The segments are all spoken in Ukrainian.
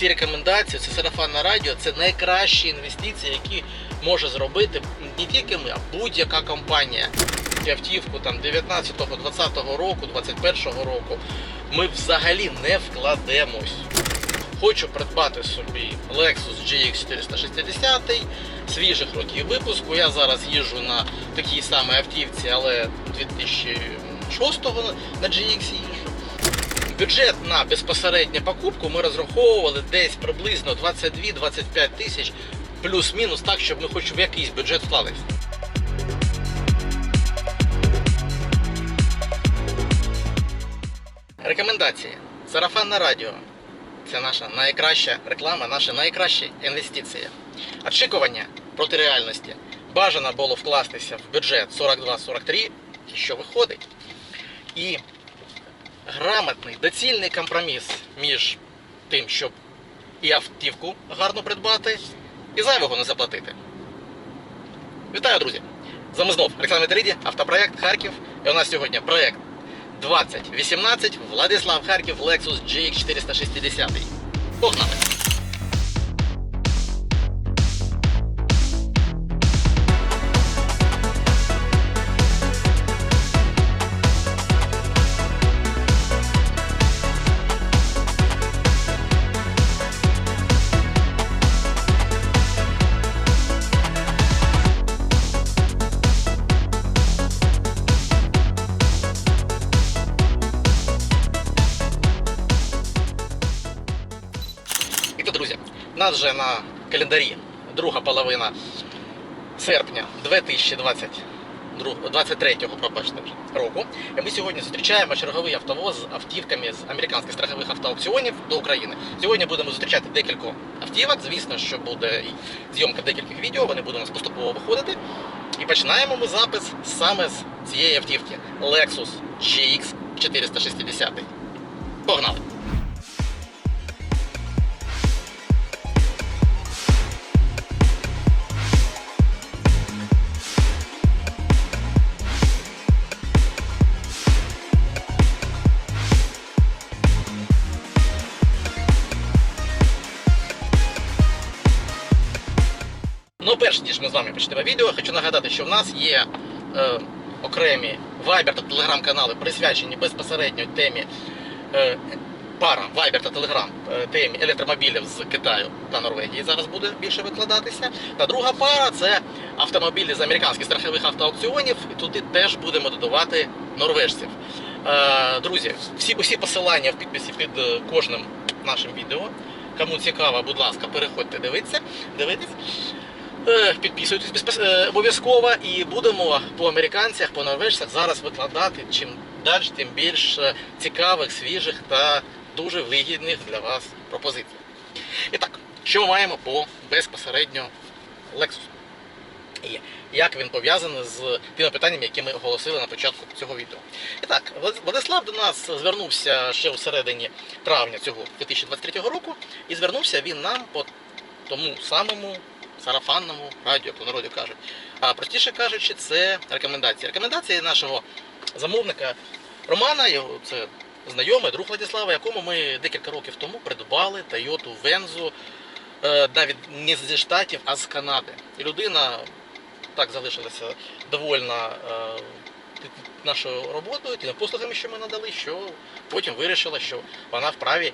ці рекомендації, це сарафанне радіо, це найкращі інвестиції, які може зробити не тільки ми, а будь-яка компанія. Автівку там 19-го, 20-го року, 21-го року ми взагалі не вкладемось. Хочу придбати собі Lexus GX 460 свіжих років випуску. Я зараз їжджу на такій самій автівці, але 2006-го на GX їжджу. Бюджет на безпосередню покупку ми розраховували десь приблизно 22-25 тисяч плюс-мінус так, щоб ми хоч в якийсь бюджет вклались. Рекомендації. Сарафанне радіо. Це наша найкраща реклама, наша найкраща інвестиція. Очікування проти реальності. Бажано було вкластися в бюджет 42-43, що виходить. І грамотний, доцільний компроміс між тим, щоб і автівку гарно придбати, і зайвого не заплатити. Вітаю, друзі! З вами знов Олександр Теріді, автопроект Харків. І у нас сьогодні проект 2018 Владислав Харків Lexus GX 460. Погнали! І то, друзі, нас вже на календарі друга половина серпня 2023 пробачте року. І ми сьогодні зустрічаємо черговий автовоз з автівками з американських страхових автоаукціонів до України. Сьогодні будемо зустрічати декілька автівок. Звісно, що буде зйомка декількох відео, вони будуть у нас поступово виходити. І починаємо ми запис саме з цієї автівки Lexus GX 460. Погнали! З вами почнемо відео, хочу нагадати, що в нас є е, окремі Viber та Telegram канали, присвячені безпосередньо темі е, пара Viber та е, темі електромобілів з Китаю та Норвегії. Зараз буде більше викладатися. Та друга пара це автомобілі з американських страхових автоаукціонів. І туди теж будемо додавати норвежців. Е, друзі, всі усі посилання в підписі під е, кожним нашим відео. Кому цікаво, будь ласка, переходьте, дивіться, дивитесь. Е, Підписуйтесь безпос- е, обов'язково і будемо по американцях, по норвежцях зараз викладати чим далі, тим більш е, цікавих, свіжих та дуже вигідних для вас пропозицій. І так, що ми маємо по безпосередньо Lexus? І як він пов'язаний з тими питаннями, які ми оголосили на початку цього відео. І так, Владислав до нас звернувся ще у середині травня цього 2023 року, і звернувся він нам по тому самому сарафанному радіо, у народі кажуть. А простіше кажучи, це рекомендації. Рекомендації нашого замовника Романа, його це знайомий, друг Владислава, якому ми декілька років тому придбали Venzu е, навіть не зі штатів, а з Канади. І людина так залишилася довольна е, нашою роботою, тими послугами, що ми надали, що потім вирішила, що вона вправі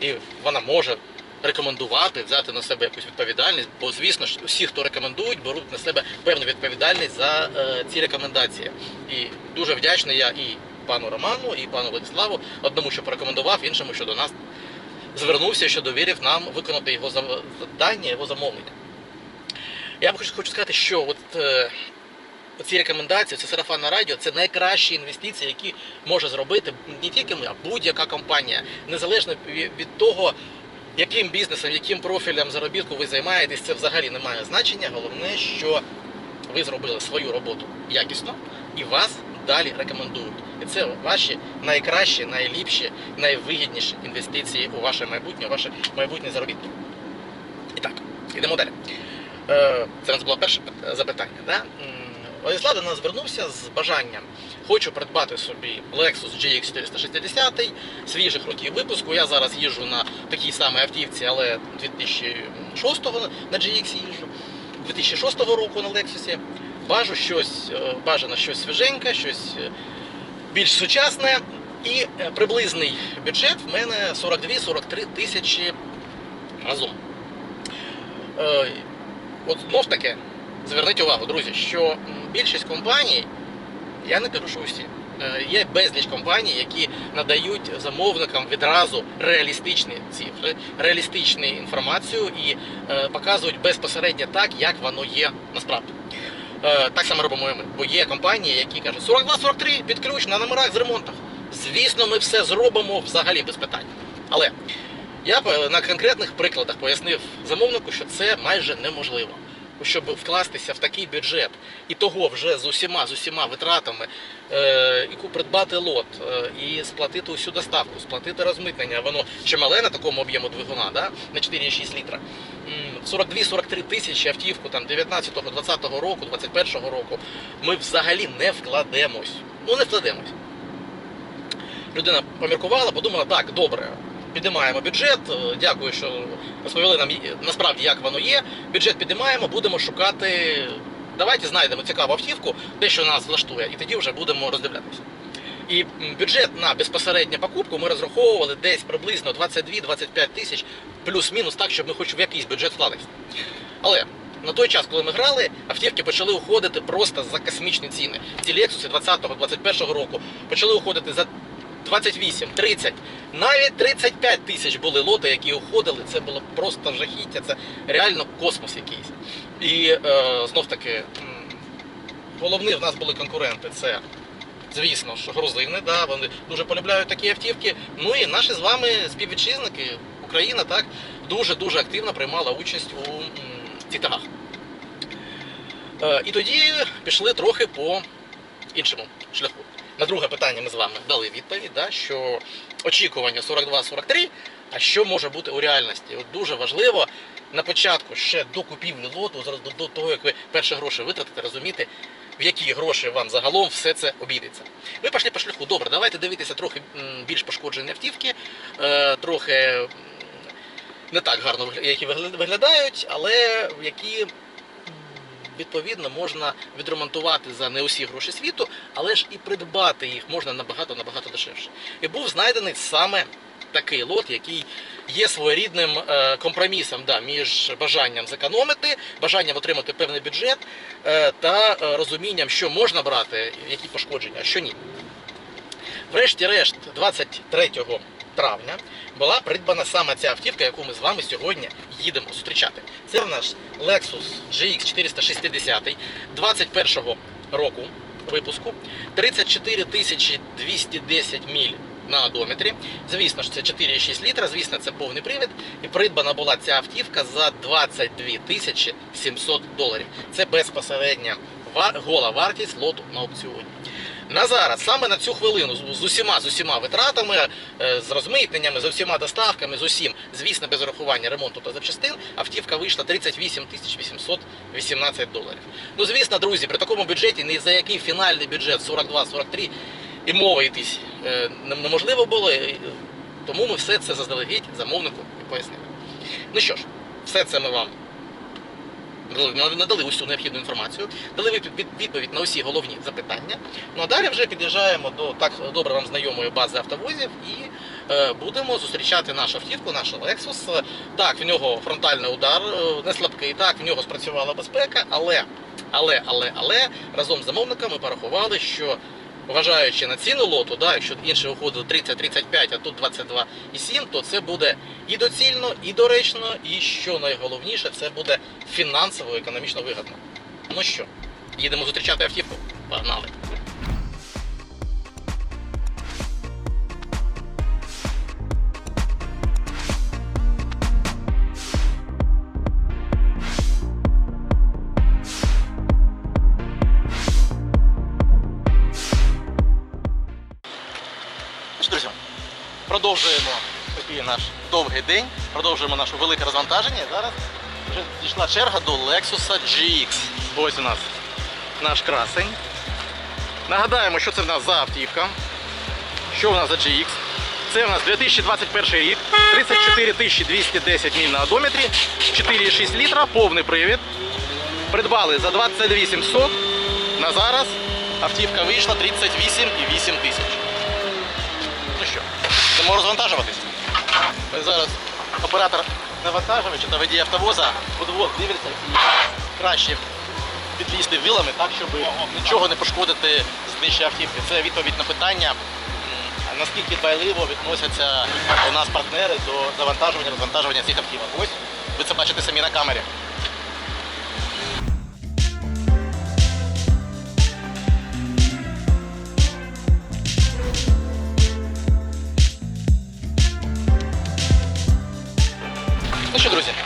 і вона може рекомендувати, взяти на себе якусь відповідальність, бо звісно ж всі, хто рекомендують, беруть на себе певну відповідальність за е, ці рекомендації. І дуже вдячний я і пану Роману, і пану Владиславу, одному, що порекомендував, іншому, що до нас звернувся, що довірив нам виконати його завдання, його замовлення. Я хочу хочу сказати, що от е, ці рекомендації, це сарафанне радіо, це найкращі інвестиції, які може зробити не тільки ми, а будь-яка компанія, незалежно від того, яким бізнесом, яким профілем заробітку ви займаєтесь, це взагалі не має значення. Головне, що ви зробили свою роботу якісно і вас далі рекомендують. І це ваші найкращі, найліпші, найвигідніші інвестиції у ваше майбутнє, ваше майбутнє заробіток. І так, йдемо далі. Е, Це у нас було перше запитання. Да? Владислав до нас звернувся з бажанням. Хочу придбати собі Lexus GX 460, свіжих років випуску. Я зараз їжджу на такій самій автівці, але 2006 на GX їжджу. 2006 року на Lexus. Бажу щось, е, бажано щось свіженьке, щось е, більш сучасне. І е, приблизний бюджет в мене 42-43 тисячі разом. От знов таки, зверніть увагу, друзі, що більшість компаній, я не кажу, що е, є безліч компаній, які надають замовникам відразу реалістичні цифри, реалістичну інформацію і е, показують безпосередньо так, як воно є насправді. Е, Так само робимо ми. Бо є компанії, які кажуть 42-43 під ключ на номерах з ремонтах. Звісно, ми все зробимо взагалі без питань. Але я на конкретних прикладах пояснив замовнику, що це майже неможливо. Щоб вкластися в такий бюджет і того вже з усіма з усіма витратами, е, придбати лот, е, і сплатити усю доставку, сплатити розмитнення, воно чимале на такому об'єму двигуна, да, на 4,6 літра. М, 42-43 тисячі автівку там 19-го, 20-го року, 21-го року ми взагалі не вкладемось. Ну не вкладемось людина поміркувала, подумала, так, добре, підіймаємо бюджет. е, Дякую, що розповіли нам насправді, як воно є. Бюджет підіймаємо, будемо шукати. Давайте знайдемо цікаву автівку, те, що нас влаштує, і тоді вже будемо роздивлятися. І бюджет на безпосередню покупку ми розраховували десь приблизно 22-25 тисяч, плюс-мінус, так, щоб ми хоч в якийсь бюджет вкладалися. Але на той час, коли ми грали, автівки почали уходити просто за космічні ціни. Ці Lexus 20-21 року почали уходити за 28, 30, навіть 35 тисяч були лоти, які уходили. Це було просто жахіття, це реально космос якийсь. І е, знов таки, головні в нас були конкуренти. Це, звісно ж, грузини, да, вони дуже полюбляють такі автівки. Ну і наші з вами співвітчизники, Україна так дуже-дуже активно приймала участь у м. Е, і тоді пішли трохи по іншому шляху. На друге питання ми з вами дали відповідь, да, що очікування 42-43, а що може бути у реальності? От дуже важливо на початку ще до купівлі лоту, до, того, як ви перші гроші витратите, розуміти, в які гроші вам загалом все це обійдеться. Ви пішли по шляху, добре, давайте дивитися трохи більш пошкоджені автівки, е, трохи не так гарно які виглядають, але які м, відповідно можна відремонтувати за не усі гроші світу, але ж і придбати їх можна набагато набагато дешевше. І був знайдений саме такий лот, який є своєрідним е, компромісом да, між бажанням зекономити, бажанням отримати певний бюджет е, та е, розумінням, що можна брати, які пошкодження, а що ні. Врешті-решт, 23 травня була придбана саме ця автівка, яку ми з вами сьогодні їдемо зустрічати. Це наш Lexus GX 460 21 року випуску, 34 тисячі 210 міль на одометрі. Звісно ж, це 4,6 літра, звісно, це повний привід. І придбана була ця автівка за 22 тисячі 700 доларів. Це безпосередня гола вартість лоту на аукціоні. На зараз, саме на цю хвилину, з- усіма з усіма витратами, е, з розмитненнями, з усіма доставками, з усім, звісно, без урахування ремонту та запчастин, автівка вийшла 38 тисяч 818 доларів. Ну, звісно, друзі, при такому бюджеті ні за який фінальний бюджет 42-43 і мови йтись е, неможливо було. Тому ми все це заздалегідь замовнику і пояснили. Ну що ж, все це ми вам надали- усю необхідну інформацію, дали від- від- відповідь на усі головні запитання. Ну а далі вже під'їжджаємо до так добре вам знайомої бази автовозів і е, будемо зустрічати нашу автівку, наш Lexus. Так, в нього фронтальний удар е, не слабкий, так, в нього спрацювала безпека, але, але, але, але разом з замовниками ми порахували, що Вважаючи на ціну лоту, да, якщо інше уходили 30-35, а тут 22,7, то це буде і доцільно, і доречно, і що найголовніше, це буде фінансово економічно вигодно. Ну що, їдемо зустрічати автівку? Погнали! Довгий день, продовжуємо наше велике розвантаження. Зараз вже дійшла черга до Lexus GX. Ось у нас наш красень. Нагадаємо, що це в нас за автівка. Що в нас за GX? Це в нас 2021 рік, 34 210 міль на одометрі, 4,6 літра, повний привід. Придбали за 28. На зараз автівка вийшла 38,8 тисяч. Ну що, йдемо розвантажуватись. Ось зараз оператор навантажувача та водій автовоза подвох дивляться і краще підлізти вилами так, щоб нічого не пошкодити знищення автівки. Це відповідь на питання, наскільки дбайливо відносяться у нас партнери до завантажування, розвантажування цих автівок. Ось ви це бачите самі на камері.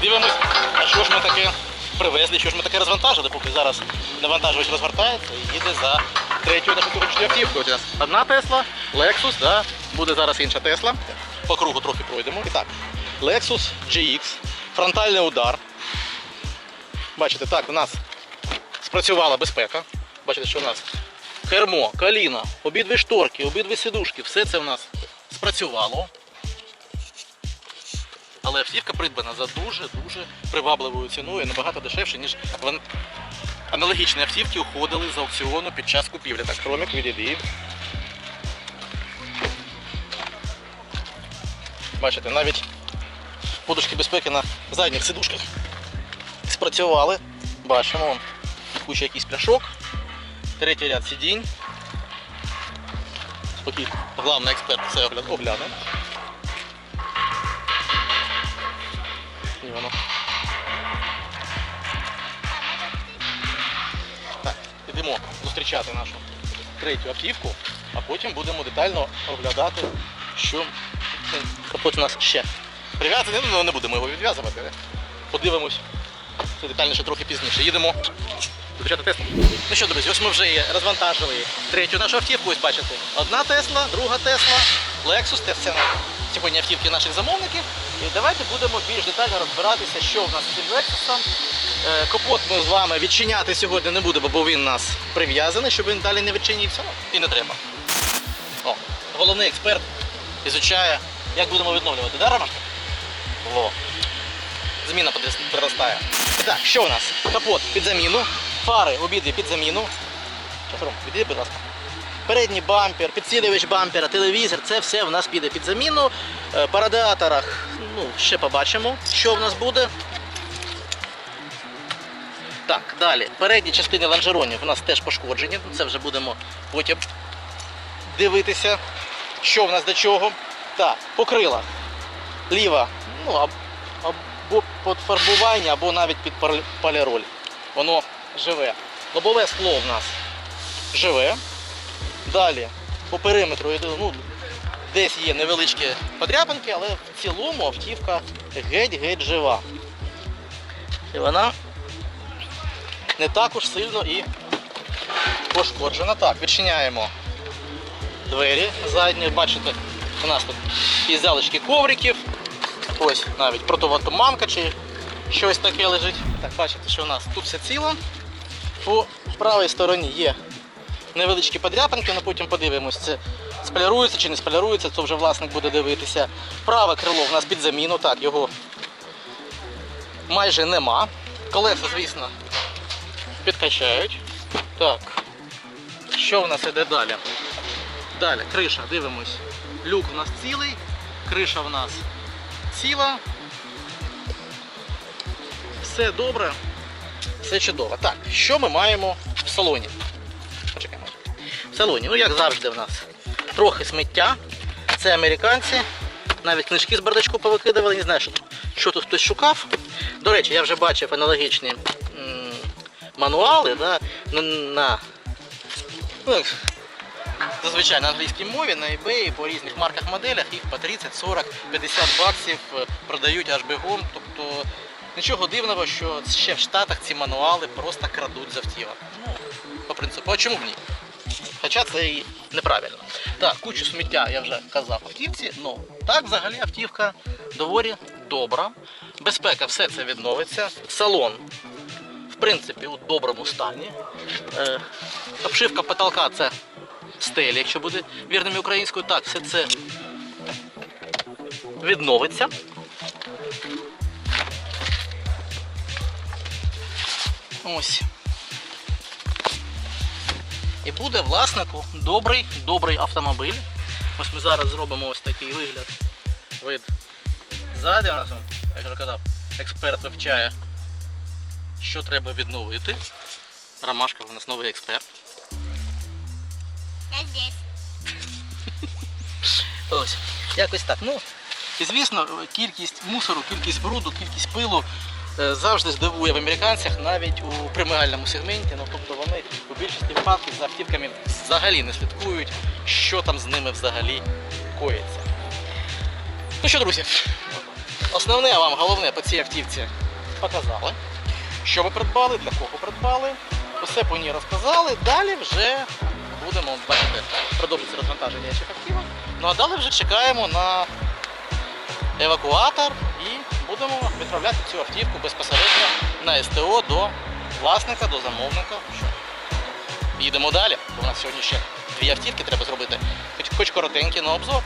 Дивимось, що ж ми таке привезли, що ж ми таке розвантажили, поки зараз навантажувач розгортається і їде за третю нашу сьогоднішню автівку. Одна Тесла, Lexus, да, буде зараз інша Тесла. По кругу трохи пройдемо. І так, Lexus GX, фронтальний удар. Бачите, так, у нас спрацювала безпека. Бачите, що у нас кермо, коліна, обидві шторки, обидві сидушки, все це у нас спрацювало. Але автівка придбана за дуже-дуже привабливою ціною, набагато дешевше, ніж аналогічні автівки уходили з аукціону під час купівлі. Так, хромік відійди. Бачите, навіть подушки безпеки на задніх сидушках спрацювали. Бачимо, куча якийсь пляшок, третій ряд сидінь. Спокійно, главний експерт це огля- огляне. І. Так, ідемо зустрічати нашу третю автівку, а потім будемо детально оглядати, що капот у нас ще прив'язаний, ну не будемо його відв'язувати. Подивимось це детальніше трохи пізніше. Їдемо Теслу. Ну що, друзі, ось ми вже розвантажили третю нашу автівку. Ось бачите, одна Тесла, друга Тесла, це все сьогодні автівки наших замовників. І давайте будемо більш детально розбиратися, що в нас з цим Lexus. Е, Капот ми з вами відчиняти сьогодні не будемо, бо він у нас прив'язаний, щоб він далі не відчинився. І не треба. О, головний експерт ізучає, як будемо відновлювати. Да, Ромашка? Во. Зміна приростає. Так, що у нас? Капот під заміну, фари обидві під заміну. Щас, Ром, відійди, будь ласка. Передній бампер, підсилювач бампера, телевізор, це все в нас піде під заміну. Е, По радіаторах ну, ще побачимо, що в нас буде. Так, далі. Передні частини лонжеронів у нас теж пошкоджені. Це вже будемо потім дивитися, що в нас до чого. Так, по крилах. Ліва, ну, або під фарбування, або навіть під поліроль. Воно живе. Лобове скло в нас живе. Далі по периметру ну, десь є невеличкі подряпинки, але в цілому автівка геть-геть жива. І вона не так уж сильно і пошкоджена. Так, відчиняємо двері задні. Бачите, у нас тут і залишки ковриків. Ось навіть противотуманка чи щось таке лежить. Так, бачите, що у нас тут все ціло. По правій стороні є невеличкі подряпинки, але потім подивимось, це сполірується чи не сполірується, це вже власник буде дивитися. Праве крило в нас під заміну, так, його майже нема. Колеса, звісно, підкачають. Так. Що в нас іде далі? Далі, криша, дивимось. Люк у нас цілий, криша в нас ціла. Все добре, все чудово. Так, що ми маємо в салоні? Салоні, ну як завжди в нас, трохи сміття. Це американці. Навіть книжки з бардачку повикидували, не знаю, що, тут хтось шукав. До речі, я вже бачив аналогічні мануали да, на, на ну, зазвичай на англійській мові, на eBay по різних марках моделях їх по 30, 40, 50 баксів е, продають аж бігом. Тобто нічого дивного, що ще в Штатах ці мануали просто крадуть з. Ну, по принципу, а чому б ні? Хоча це і неправильно. Так, кучу сміття я вже казав автівці, ну так взагалі автівка доволі добра. Безпека, все це відновиться. Салон в принципі, у доброму стані. Е, обшивка потолка це стелі, якщо буде вірним українською. Так, все це відновиться. Ось. І буде власнику добрий, добрий автомобіль. Ось ми зараз зробимо ось такий вигляд. Вид. Ззаді нас, як я вже казав, експерт вивчає, що треба відновити. Ромашка у нас новий експерт. Я здесь. Ось. Якось так. Ну, і звісно, кількість мусору, кількість бруду, кількість пилу завжди здивує в американцях навіть у преміальному сегменті. Ну, тобто вони у більшості випадків за автівками взагалі не слідкують, що там з ними взагалі коїться. Ну що, друзі, основне вам головне по цій автівці показали. Що ви придбали, для кого придбали. Усе по ній розказали. Далі вже будемо бачите, продовжиться розвантаження інших автівок. Ну а далі вже чекаємо на евакуатор і будемо відправляти цю автівку безпосередньо на СТО до власника, до замовника. Їдемо далі, бо у нас сьогодні ще дві автівки треба зробити, хоч, хоч коротенький на обзор.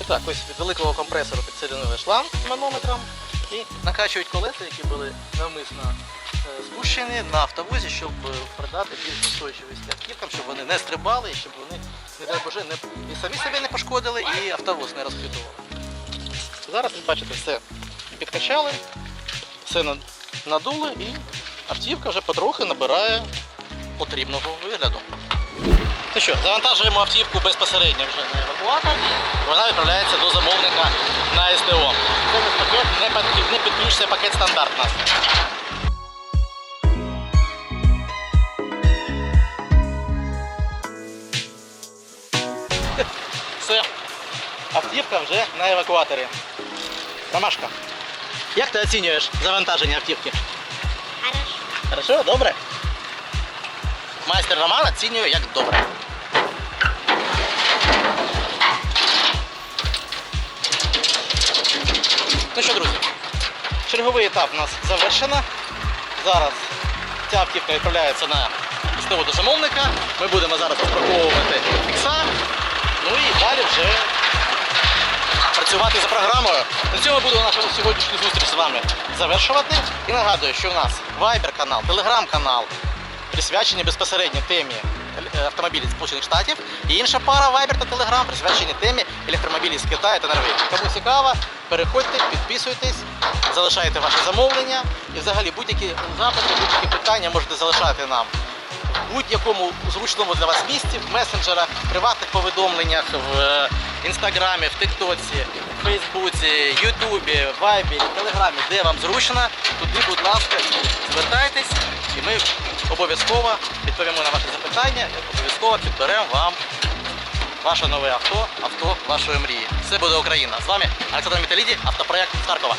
І так, ось від великого компресору підсоединили шланг з манометром і накачують колеса, які були навмисно е, спущені на автовозі, щоб е, придати більш устойчивість автівкам, щоб вони не стрибали і щоб вони, не дай Боже, не, і самі себе не пошкодили, і автовоз не розхитували. Зараз, ви бачите, все підкачали, все надули і автівка вже потрохи набирає потрібного вигляду. Ну що, завантажуємо автівку безпосередньо вже на евакуатор. Вона відправляється до замовника на СТО. Не підключиться пакет стандарт нас. Все. Автівка вже на евакуаторі. Ромашка, як ти оцінюєш завантаження автівки? Хорошо. Хорошо, добре. Майстер Роман оцінює як добре. Ну що, друзі, черговий етап у нас завершено. Зараз ця автівка відправляється на до замовника. Ми будемо зараз розпаковувати фікса. Ну і далі вже працювати за програмою. На цьому буду нашу сьогоднішню зустріч з вами завершувати. І нагадую, що в нас Viber канал, Telegram канал присвячені безпосередньо темі е, автомобілів Сполучених Штатів. І інша пара Viber та Telegram присвячені темі електромобілів з Китаю та Норвегії. Кому цікаво, переходьте, підписуйтесь, залишайте ваше замовлення. І взагалі будь-які запити, будь-які питання можете залишати нам будь-якому зручному для вас місці, в месенджерах, в приватних повідомленнях, в е, інстаграмі, в Тиктоці, в Фейсбуці, Ютубі, Вайбі, Телеграмі, де вам зручно, туди, будь ласка, звертайтесь, і ми обов'язково відповімо на ваші запитання і обов'язково підберемо вам ваше нове авто, авто вашої мрії. Все буде Україна. З вами Олександр Металіді, автопроект з Харкова.